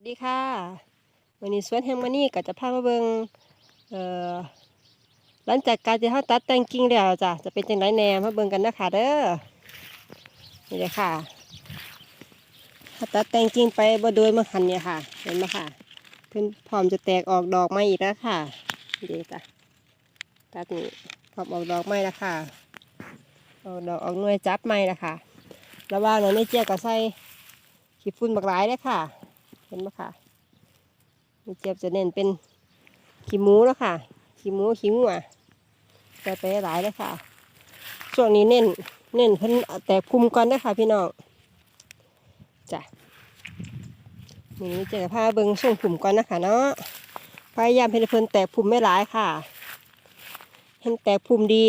สวัสดีค่ะวันนี้สวนแฮมมานี่ก็จะพามาเบิงเอ่อหลังจากการที่เขาตัดแต่งกิ่งแล้วจ้ะจะเป็นจังไรแหน่มาเบิงกันนะคะเด้อนี่เลยค่ะเขาตัดแต่งกิ่งไปบ่โดยมาหันเนี่ยค่ะ เห็นไหมค่ะเพิ่นพร้อมจะแตกออกดอกไม้อีกแล้วค่ะนี่เด้จ้ะตัดนี่พร้อมออกดอกไม้แล้วค่ะออกดอกออกหน่วยจับไม้แล้วค่ะ ระหว่างนั้นไม่เจียก็ใส่ขี้ฝุ่นบักหลายเลยค่ะ เห็นไหมค่ะมีเจี๊ยบจะเน้นเป็นขี้หมูแล้วค่ะขี้หมูขี้งัวใส่ไปหลายเลยค่ะ ช่วงนี้เน้นเน้นเพิ่นแตกภูมิก่อนนะคะพี่น้องจ้ะนี่มีเจ๊กับผ้าเบิงส่งภูมิก่อนนะคะเนาะพยายามให้เพิ่นแตกภูมิไม่หลายค่ะเห็นแตกภูมิดี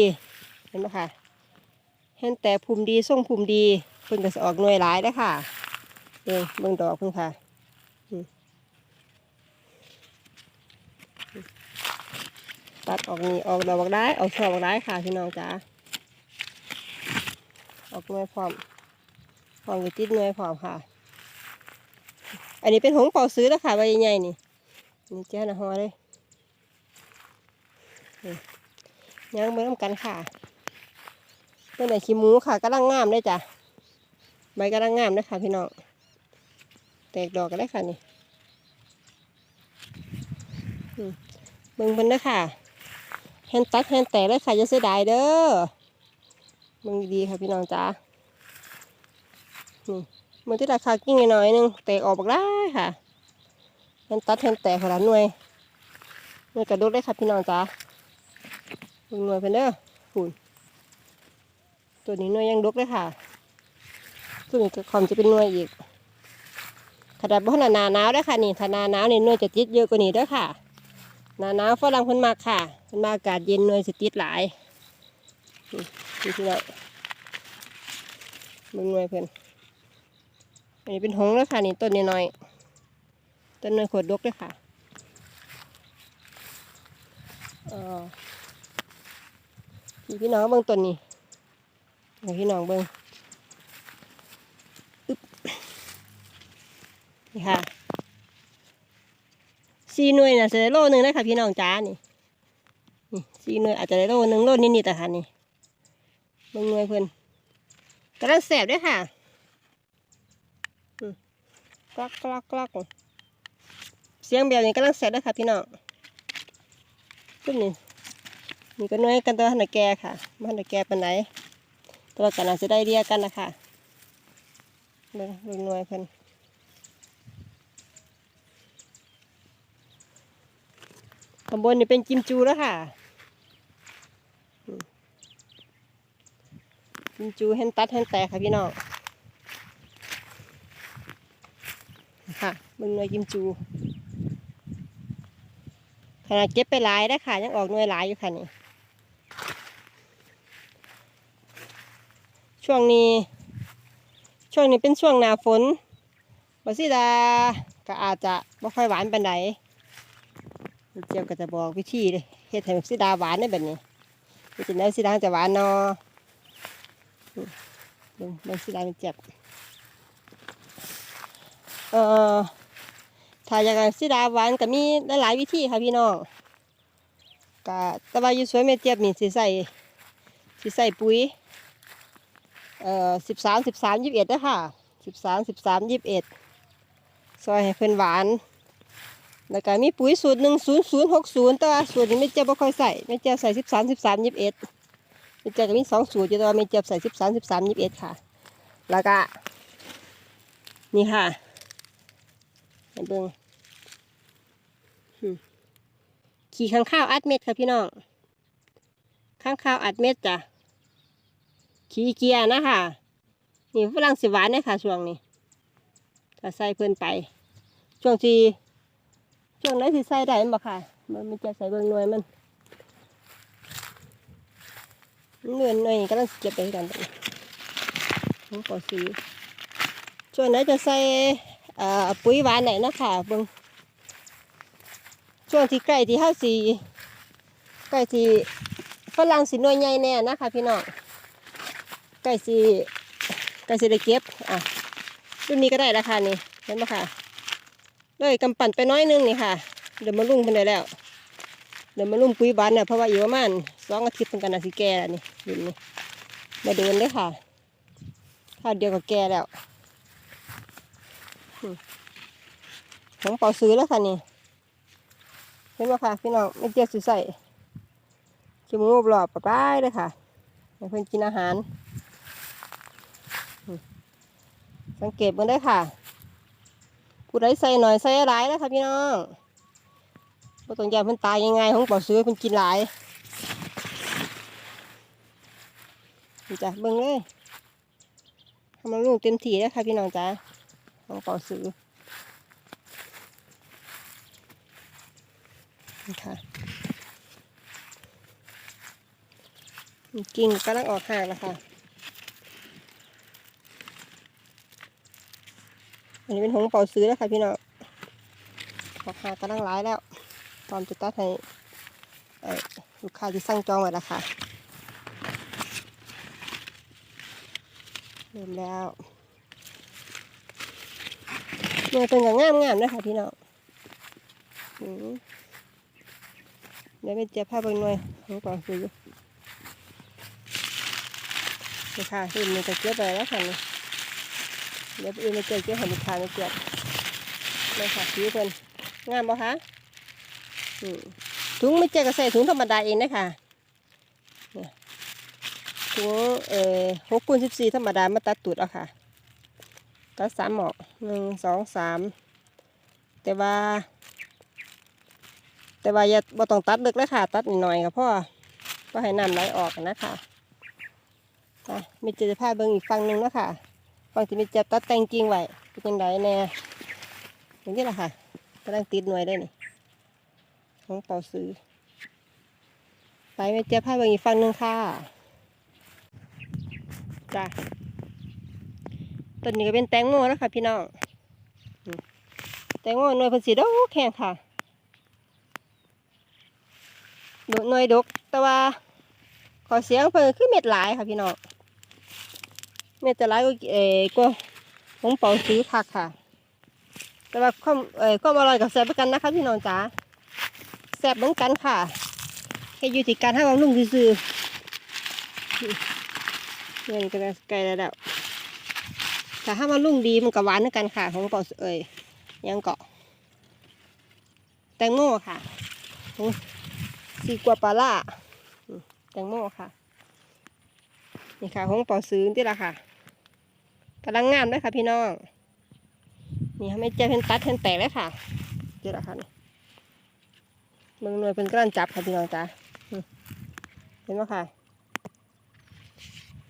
เห็นไหมค่ะเห็นแตกภูมิดีส่งภูมิดีเพิ่นก็จะออกหน่วยหลายได้ค่ะเบิ่งเบิ่งดอกเพิ่นค่ะ ตัดออกนี่ออกดอกออกได้ออกช่อออกได้ค่ะพี่น้องจ๋าออกหน่วยพร้อมพร้อมกับติดหน่วยพร้อมค่ะ อันนี้เป็นหงเป่าซื้อแล้วค่ะใบใหญ่ๆนี่นี่เจ้าหน้าหอเลยย่างเบิ่งน้ำกันค่ะเมื่อไหร่ขี้หมูค่ะกำลังงามเลยจ้ะใบกำลังงามเลยค่ะพี่น้องแตกดอกกันได้ค่ะนี่ เบิ่งเพิ่นเด้ค่ะแฮนตัดแฮนแตกเลยค่ะจะเสียดายเด้อมึงดีๆค่ะพี่น้องจ้านี่มือที่ราคากิ้งน่อยนึงแตกออกบักได้ค่ะแฮนตัดแฮนแตกขนาดหน่วยหน่วยกระดุกได้ค่ะพี่น้องจ้ามึงหน่วยเพิ่นเด้อฝุ่นตัวนี้หน่วยยังดุกเลยค่ะตัวนความจะเป็นหน่วยอีกขนาดบ่ขนาดหนาหนาวได้ค่ะนี่ถ้านาหนาวนี่หน่วยจะติดเยอะกว่านี้ด้อค่ะ หนาหนาวฝรั่งเพิ่นมาค่ะเพิ่นมาอากาศเย็นหน่วยสติดหลายนี่นี่พี่น้องมึงหน่วยเพิ่นอันนี้เป็นหงแล้วค่ะนี่ต้นน้อยๆต้นน่วยขวดดกเลยค่ะเออพี่พี่น้องเบิ่งต้นนี้ให้พี่น้องเบิ่งอึ๊บนี่ค่ะ สี่หน่วยน่ะจะได้โลหนึ่งได้ค่ะพี่น้องจ้านี่นี่สี่หน่วยอาจจะได้โลหนึ่งโลนิดนิดแต่ค่ะนี่เบิ่งหน่วยเพิ่อนกำลังแสบด้วยค่ะกลักกลักกลักเสียงแบบนี้กำลังแสบด้วยค่ะพี่น้องขึ้นนี่นี่ก็น่วยกันตัวหันแก่ค่ะมันหันแก่ปานไหนตัวกันอาจจะได้เรียกกันนะคะเบิ่งเบิ่งหน่วยเพิ่อน ข้างบนนี่เป็นจิมจูแล้วค่ะอืมจิมจูเห็นตัดเห็นแตกค่ะพี่น้องค่ะมึงหน่วยจิมจู ขนาดเก็บไปหลายได้ค่ะ ยังออกหน่วยหลายอยู่ค่ะนี่ ช่วงนี้ ช่วงนี้เป็นช่วงหนาฝนบาซิดาก็อาจจะไม่ค่อยหวานปานใด เจียวก็จะบอกวิธีเลยเฮ็ดให้มันสีดาหวานได้แบบนี้เฮ็ดจังได๋สีดาจะหวานเนาะอืมเบิ่งเบิ่งสีดามันเจ็บเอ่อถ้าอยากสีดาหวานก็มีหลายวิธีค่ะพี่น้องก็แต่ว่าอยู่สวนแม่เจียบนี่สิใส่สิใส่ปุ๋ยเอ่อสิบสามสิบสามยี่สิบเอ็ดนะค่ะสิบสามสิบสามยี่สิบเอ็ดซอยให้เพิ่นหวาน แล้วก็มีปุ๋ยสูตรหนึ่งศูนย์ศูนย์หกศูนย์แต่ว่าสูตรนี้ไม่เจ็บบ่ค่อยใส่ไม่เจ็บใส่สิบสามสิบสามยี่สิบเอ็ดไม่เจ็บก็มีสองสูตรอยู่แต่ว่าไม่เจ็บใส่สิบสามสิบสามยี่สิบเอ็ดค่ะ แล้วก็นี่ค่ะให้เบิ่งอืมขี่ข้างข้าวอัดเม็ดค่ะพี่น้องข้างข้าวอัดเม็ดจ้ะขี่เกียร์นะคะนี่ฝรั่งสิหวานเนี่ยค่ะช่วงนี้ถ้าใส่เพิ่นไป ช่วงที่ ช่วงไหนที่ใส่ได้บ่ค่ะ มันมันจะใส่เบิ่งหน่วยมันเงินหน่วยกำลังเก็บไปกันตอนนี้ผมขอซื้อช่วงไหนจะใส่ปุ๋ยหวานไหนนะคะเบิ่งช่วงที่ใกล้ที่เฮาสีใกล้ที่ฝรั่งสิหน่วยใหญ่แน่นะคะพี่น้องใกล้สิใกล้สิได้เก็บอะรุ่นนี้ก็ได้ราคานี่เห็นไหมค่ะ เลยกำปั่นไปน้อยนึงนี่ค่ะ เดี๋ยวมาลุ่งเป็นได้แล้ว เดี๋ยวมาลุ่งปุ๋ยบานเนี่ยเพราะว่าอยู่ประมาณสองอาทิตย์เป็นกันนาสิแก่แล้วนี่ดินนี่มาเดินเลยค่ะข้าวเดียวกับแก่แล้วอืมของเป่าซื้อแล้วค่ะนี่เห็นไหมค่ะพี่น้องไม่เจียวสิใส่จมูกหลอบปะป้ายเลยค่ะเพื่อนกินอาหาร สังเกตมันได้ค่ะ ผู้ใดใส่หน่อยใส่หลายแล้วค่ะพี่น้องบ่ต้องยานเพิ่นตายยังไงของเป่าซื้อเพิ่นกินหลายจ้ะเบิ่งเลยทำมันลูกเต็มที่แล้วค่ะพี่น้องจ้าของเป่าซื้อนี่ค่ะกิ่งกำลังออกห่างแล้วค่ะ อันนี้เป็นหงเป่าซื้อแล้วค่ะพี่น้องออกหากำลังร้ายแล้วพร้อมจะตัดให้ลูกค้าที่สั่งจองไว้แล้วค่ะเริ่มแล้วเนื้อเป็นกับงามงามนะคะพี่น้องเดี๋ยวไปเจ็บผ้าเบิ่งหน่อยหงเป่าซื้อนี่ค่ะเห็นมันจะเก็บไปแล้วค่ะนี่ เดี๋ยวไปอื่นมาเจอเจ้าหันลูกค้ามาเจ็บเลยค่ะผิวเพิ่นงามบ่คะอืมถุงไม่เจอก็ใส่ถุงธรรมดาเองนะคะเนี่ยถุงเอ่อหกคูณสิบสี่ธรรมดามาตัดตูดเอาค่ะ ตัดสามหมอกหนึ่งสองสามแต่ว่า แต่ว่าอย่าบ่ต้องตัดลึกเลยค่ะ ตัดหน่อยๆก็พอก็ให้น้ำไหลออกนะคะอะมีเจอผ้าเบิ่งอีกฝั่งหนึ่งนะคะ ฟังที่มีจับตัดแต่งจริงไว้เป็นยังไงแน่อย่างนี้แหละค่ะกำลังติดหน่วยได้นี่ของเป่าซื้อ ไปม่เจ็บผ้าบางอีกฝั่งหนึ่งค่ะจ้ะต้นนี้ก็เป็นแตงโมแล้วค่ะพี่น้องแตงโมหน่วยพันสีดอกแข็งค่ะหน่วยดกแต่ว่าขอเสียงเพิ่นคือเม็ดหลายค่ะพี่น้อง เม็ดจะร้ายก็เออก็ผมเป่าซื้อคักค่ะ แต่ว่าความเออความอร่อยกับแซ่บเหมือนกันนะคะพี่น้องจ๋าแซ่บเหมือนกันค่ะแค่อยู่ที่การให้ความนุ่มซื่อเงินก็ใกลแล้วแล้วแต่ถ้ามันลุ่งดีมันก็หวานเหมือนกันค่ะ ของเป่าเอ่ยยังเกาะ แตงโมค่ะสีกัวปลาล่าแตงโมค่ะ นี่ค่ะของเป่าซื้อที่ละค่ะ กำลังงามเลยค่ะพี่น้อง นี่ไม่เจอเพนตัดเพนแตกเลยค่ะที่ละค่ะนี่เมืองหน่วยเป็นกระนจับค่ะพี่น้องจ้าเห็นไหมค่ะ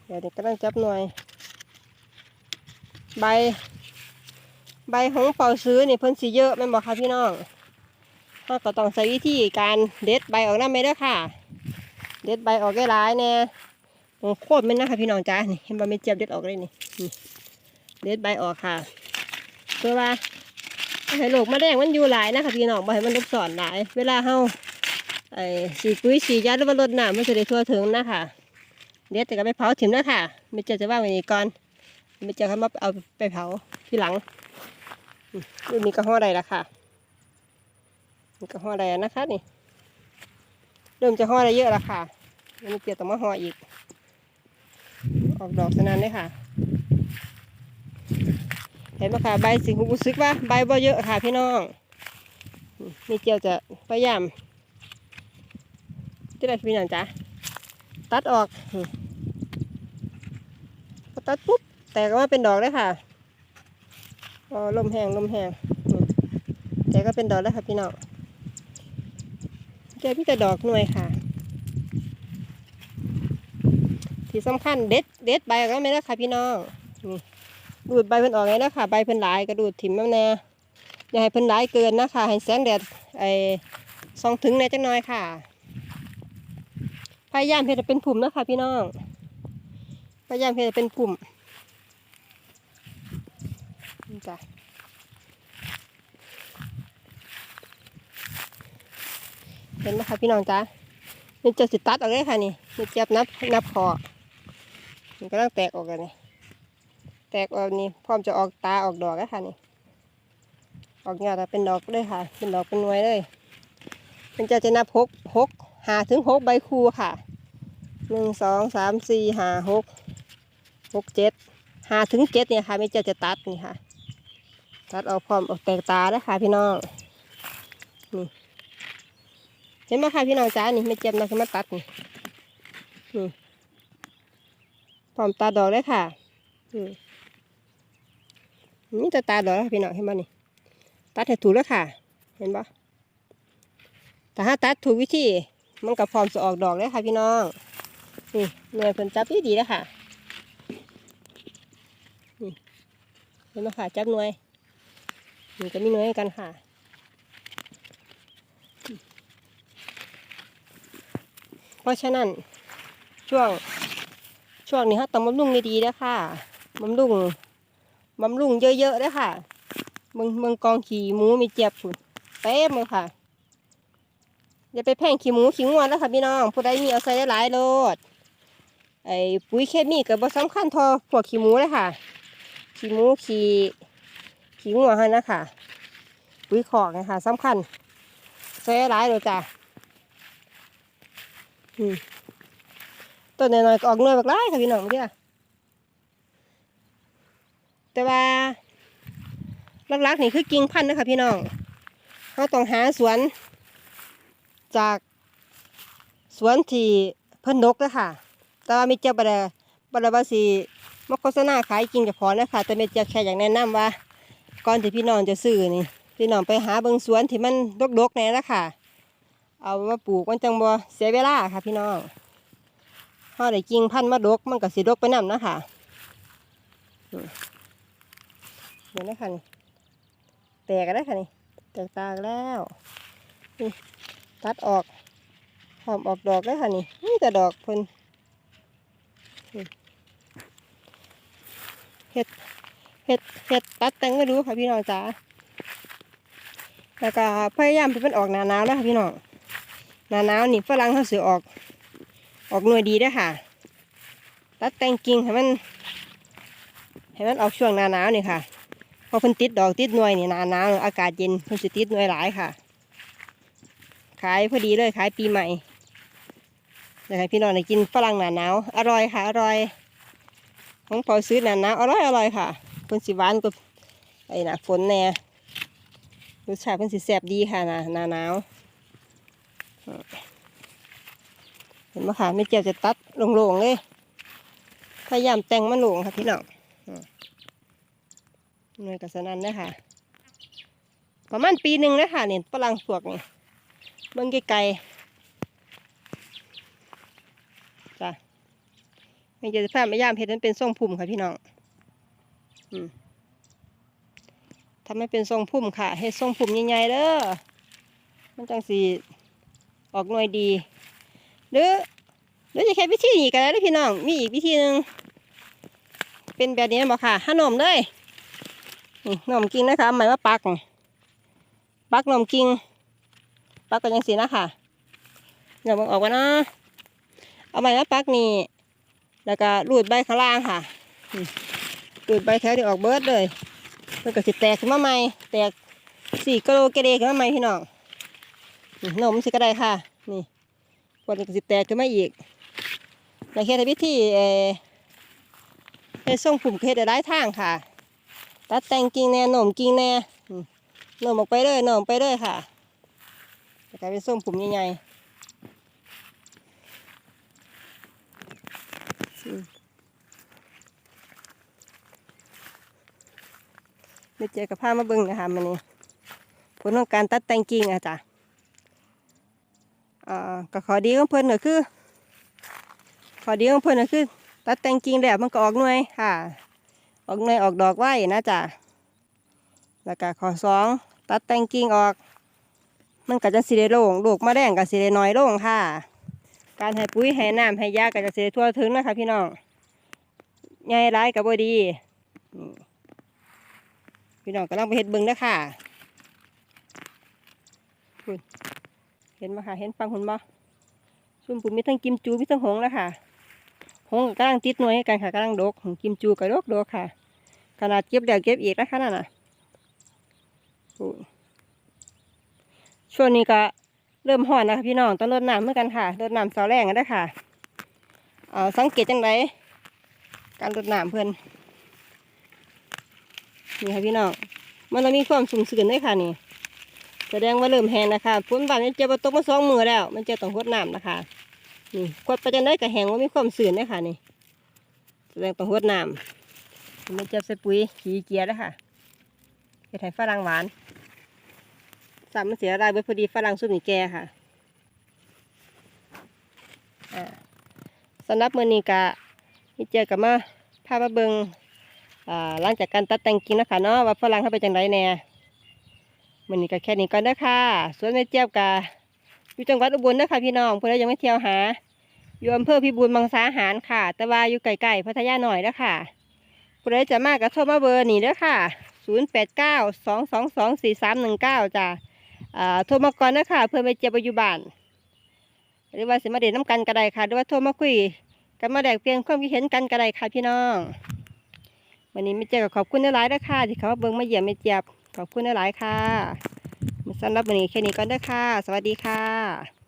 เดี๋ยวนี้กำลังจับหน่วย ใบ ใบของเป่าซื้อนี่เพิ่นสีเยอะแม่บอกค่ะพี่น้องเราก็ต้องใช้วิธีการเด็ดใบออกน้ำไม่ได้ค่ะ เด็ดใบออกได้หลายแน่โอ้โคตรไมันนะค่ะพี่น้องจ้านี่เห็นบะเม็ดเจี๊ยบเด็ดออกเลยนี่ เด็ดใบออกค่ะเพื่อว่าบ่ให้โรคมะแรงมันอยู่หลายนะคะพี่น้องบ่ให้มันรบสอนหลาย เวลาเฮาไอ้สีปุ๋ยสียาหรือว่ารดน้ำมันจะได้ทั่วถึงนะคะเด็ดแต่ก็ไปเผาถิ่มนะค่ะไม่เจอจะว่างไว้นี่ก่อนไม่เจอเขามาเอาไปเผาที่หลังอืมรุ่นนี้ก็ห่อได้ละค่ะนี่ก็ห่อได้แล้วนะคะนี่เริ่มจะห่อได้เยอะล้วค่ะยังไม่เจอต้อมาห่ออีก ออกดอกสนานเลยค่ะ เห็นไหมค่ะใบสีหูรู้สึกว่าใบบ่เยอะค่ะพี่น้องนี่เจียวจะพยายามที่ไรพี่น้องจ๊ะตัดออกพอตัดปุ๊บแตกออกมาเป็นดอกเลยค่ะอ๋อลมแห้งลมแห้งแต่ก็เป็นดอกแล้วค่ะพี่น้องเจอพี่แต่ดอกหน่วยค่ะ ที่สำคัญเด็ดเด็ดใบกแล้วไม่ได้ค่ะพี่น้องนี่ ดูดใบเพิ่นออกเลยนะคะใบเพิ่นหลายก็ดูดถิ่มน้ำแน่อย่าให้เพิ่นหลายเกินนะคะให้แสงแดดไอ้ส่องถึงแน่จังน้อยค่ะ พยายามเพื่อเป็นผุ่มนะคะพี่น้อง พยายามเพื่อเป็นผุ่มจ้ะเห็นไหมคะพี่น้องจ้ะนี่จะสิตัดออกเลยค่ะนี่นี่เจ็บนับนับคอมันกำลังแตกออกกันนี่ แตกออกนี่พร้อมจะออกตาออกดอกแล้วค่ะนี่ ออกยอดเป็นดอกเลยค่ะ เป็นดอกเป็นหน่วยเลยมันจะจะนับหกหกหาถึงหกใบคูค่ะหนึ่งสองสามสี่หาหกหกเจ็ดหาถึงเจ็ดเนี่ยค่ะไม่จะจะตัดนี่ค่ะ ตัดออกพร้อมออกแตกตาแล้วค่ะ พี่น้องนี่เห็นไหมค่ะพี่น้องจ้านี่ไม่เจ็บนะคือมาตัดนี่นี่พร้อมตาดอกเลยค่ะ อืม นี่จะตาดอกแล้วพี่น้องเห็นไหนี่ตัดให้ถูกแล้วค่ะ เห็นปะแต่ถ้าตัดถูกวิธีมันก็พร้อมจะออกดอกแล้วค่ะพี่น้องนี่หน่วยผลจับที่ดีแล้วค่ะนี่เห็นไหมค่ะจับหน่วยนี่ก็มีหน่วยให้กันค่ะเพราะฉะนั้นช่วงช่วงนี้เขาต้องบำรุงดีๆแล้วค่ะบำรุง บำรุงเยอะๆแล้วค่ะเมืองเมืองกองขี่หมูมีเจ็บฝุ่นเต็มเลยค่ะอย่าไปแพงขี่หมูขี่งวนแล้วค่ะพี่น้อง ผู้ใดมีเอาใส่หลายโลดไอ้ปุ๋ยเคมีกับบสำคัญทอพวกขี่หมูเลยค่ะ ขี่หมูขี่ขี่งัวให้นะคะปุ๋ยขอกนะคะสำคัญใส่หลายเลยจ้ะต้นน้อยๆก็ออกน่วยบักไล่ค่ะพี่น้องเมื่อ แต่ว่าหลักๆนี่คือกิ่งพันธุ์นะคะพี่น้องเราต้องหาสวน จากสวนที่เพิ่นดกนะคะแต่ว่ามีเจ้าบดาบดาบาสีมาโฆษณาขายกิ่งเฉพาะนะคะ แต่เมเจ้าแค่อยากแนะนำว่า ก่อนที่พี่น้องจะซื้อนี่ พี่น้องไปหาเบิงสวนที่มันดกๆแน่นะคะเอามาปลูกมันจังบ่เสียเวลาค่ะพี่น้องเฮาได้กิ่งพันธุ์มาดกมันก็สิดกไปนํนะคะ อืมเห็นไหมคะนี่แตกกันแล้วค่ะนี่แตกตากแล้วนี่ตัดออกหอมออกดอกแล้วค่ะนี่นี่แต่ดอกเพิ่นเห็ดเห็ดเห็ดตัดแตงไม่รู้ค่ะพี่น้องจ๋าแล้วก็พยายามให้เป็นออกหนาหนาวแล้วค่ะพี่น้องหนาหนาวนี่ฝรั่งเขาเสือออกออกหน่วยดีเด้วยค่ะ ตัดแต่งกิ่งให้มันให้มันออกช่วงหนาหนาวนี่ค่ะ พอเพิ่นติดดอกติดหน่วยนี่หนานาวอากาศเย็นเพิ่นสิติดหน่วยหลายค่ะ ขายพอดีเลยขายปีใหม่อยากให้พี่น้องได้กินฝรั่งหนาหนาวอร่อยค่ะอร่อย ของพอซื้อหนาหนาวอร่อยอร่อยค่ะเพิ่นสิหวานกับไอ้หนาฝนแน่รสชาติเพิ่นสิแซ่บดีค่ะหนาหนาหนาวเห็นไหมค่ะไม่เจียวจะตัดโล่งๆเลยพยายามแต่งมันโล่งค่ะพี่น้อง หน่วยกระสนันนะคะประมาณปีหนึ่งนะคะเนี่ยฝรั่งสวกนี่เบิ่งไกลๆจ้ะไม่จะพาไม่ยามเห็ดนั้นเป็นทรงพุ่มค่ะพี่น้องอืมทำให้เป็นทรงพุ่มค่ะเห็ดทรงพุ่มใหญ่ๆเด้อมันจังสีออกหน่วยดี หรือหรือจะแค่วิธีนี้ก็ได้เด้อพี่น้อง มีอีกวิธีหนึ่งเป็นแบบนี้บอกค่ะหานมเลย หน่อมกิ้งนะคะหมายว่าปัก ปักหน่อมกิ้งปักกันยังสีนะคะเดี๋ยวมันออกมานนะ เอาใบมายว่าปักนี่ แล้วก็รูดใบข้างล่างค่ะรูดใบแถวที่ออกเบิร์ดเลยมันก็สิแตกขึ้นมาใหม่ แตกสี่กิโลเกเรขึ้นมาใหม่พี่น้องนี่หนมสิก็ได้ค่ะ นี่กดก็สิแตกขึ้นมาอีกในเคสวิธีเออเป็นทรงผุ่มเคสได้ทางค่ะ ตัดแต่งกิ่งแน่หน่มกิ่งแน่หน่มออกไปเลยหน่มไปเลยค่ะจะกลายเป็นส้มผมใหญ่ๆอืมเลยเจอกับผ้ามาบิ้งนะคะมันนี่ผลของการตัดแต่งกิ่งอะจ้ะก็ขอดีของเพิ่นก็คือ ขอดีของเพิ่นก็คือ ตัดแต่งกิ่งแล้วมันก็ออกหน่วยค่ะ ออกหน่วยออกดอกไว้นะจ๊ะแล้วก็ข้อสองตัดแต่งกิ่งออก มันก็จะสิได้โล่งลูกมะแดงก็สิได้น้อยลงค่ะ การให้ปุ๋ยให้น้ำให้ยาก็จะสิได้ทั่วถึงนะคะพี่น้องใหญ่ร้ายกับบ่ดี พี่น้องกำลังไปเห็ดบิ่งเด้อค่ะคุณเห็นไหมคะเห็นฟังหุ่นบ่ซุ่มปุ๋ยมีทั้งกิมจูมีทั้งหงแล้วค่ะหงกำลังติดหน่วยให้กันค่ะกำลังดกหงกิมจูกับดกดกค่ะ ขนาดเก็บแล้วเก็บอีกแล้วค่ะนั่นน่ะช่วงนี้ก็เริ่มห่อนนะคะพี่น้องต้องรดน้ำเหมือนกันค่ะรดน้ำเสาแรงกันเด้ค่ะเอ่อสังเกตจังไรการรดน้ำเพื่อนนี่ค่ะพี่น้องมันต้องมีความสุ่มสื่นด้วยค่ะนี่แสดงว่าเริ่มแห้งนะคะฝนบานมันเจอตกมาสองมือแล้ว มันเจอต้องรดน้ำนะคะนี่กดไปจังได้กับแห้งว่ามีความสื่นด้วยค่ะนี่ แสดงต้องรดน้ำ มันจะใส่ปุ๋ยขี้เกียจแล้วค่ะเห็ดไห้ฝรั่งหวานสามมันเสียรายเบิดพอดีฝรั่งซุปหนี่แก่ค่ะสำหรับมือนี้กะนี่เจอกับมาพามาเบิงหลังจากการตัดแต่งกิ่งนะคะเนาะว่าฝรั่งเข้าไปจังไรแน่มือนี้ก็แค่นี้ก่อนเด้อค่ะสวนแม่เจี๊ยบกะอยู่จังหวัดอุบลเด้อค่ะพี่น้องเพื่อนยังไม่เที่ยวหาอยู่อำเภอพิบูลมังสาหารค่ะ แต่ว่าอยู่ไกลๆพัทยาหน่อยเด้อค่ะ ผู้ใดจะมากก็โทรมาเบอร์นี่เด้อค่ะ 0 8 9 2 2 2 4 3 1 9จ้ะอ่าโทรมาก่อนเด้อค่ะ เพื่อไปเจ็บอยู่บ้านหรือว่าสิมาเด่นน้ำกันก็ได้ค่ะหรือว่าโทรมาคุยกันมาแลกเปลี่ยนความคิดเห็นกันก็ได้ค่ะพี่น้องวันนี้ไม่เจอกับขอบคุณหลายๆเด้อค่ะที่เขาเบิ่งมาเยี่ยมไม่เจ็บขอบคุณหลายๆค่ะสำหรับวันนี้แค่นี้ก่อนเด้อค่ะ สวัสดีค่ะ